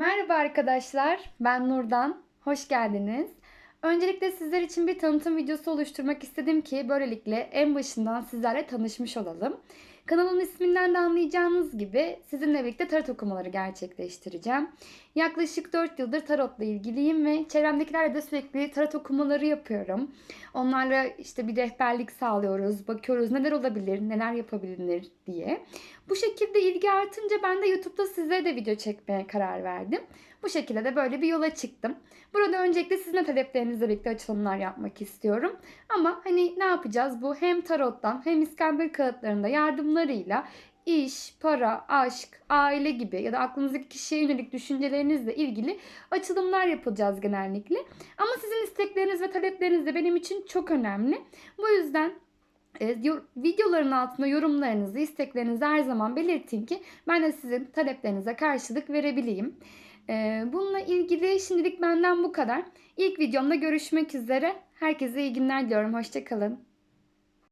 Merhaba arkadaşlar, ben Nurdan. Hoş geldiniz. Öncelikle sizler için bir tanıtım videosu oluşturmak istedim ki böylelikle en başından sizlerle tanışmış olalım. Kanalın isminden de anlayacağınız gibi sizinle birlikte tarot okumaları gerçekleştireceğim. Yaklaşık 4 yıldır tarotla ilgiliyim ve çevremdekilerle de sürekli tarot okumaları yapıyorum. Onlarla işte bir rehberlik sağlıyoruz, bakıyoruz neler olabilir, neler yapabilir diye. Bu şekilde ilgi artınca ben de YouTube'da sizlere de video çekmeye karar verdim. Bu şekilde de böyle bir yola çıktım. Burada öncelikle sizin taleplerinizle birlikte açılımlar yapmak istiyorum. Ama hani ne yapacağız? Bu hem tarottan hem İskender kağıtlarında yardımlarıyla iş, para, aşk, aile gibi ya da aklınızdaki kişiye yönelik düşüncelerinizle ilgili açılımlar yapacağız genellikle. Ama sizin istekleriniz ve talepleriniz de benim için çok önemli. Bu yüzden e, videoların altında yorumlarınızı, isteklerinizi her zaman belirtin ki ben de sizin taleplerinize karşılık verebileyim. E, Bununla ilgili şimdilik benden bu kadar. İlk videomda görüşmek üzere. Herkese iyi günler diliyorum. Hoşçakalın.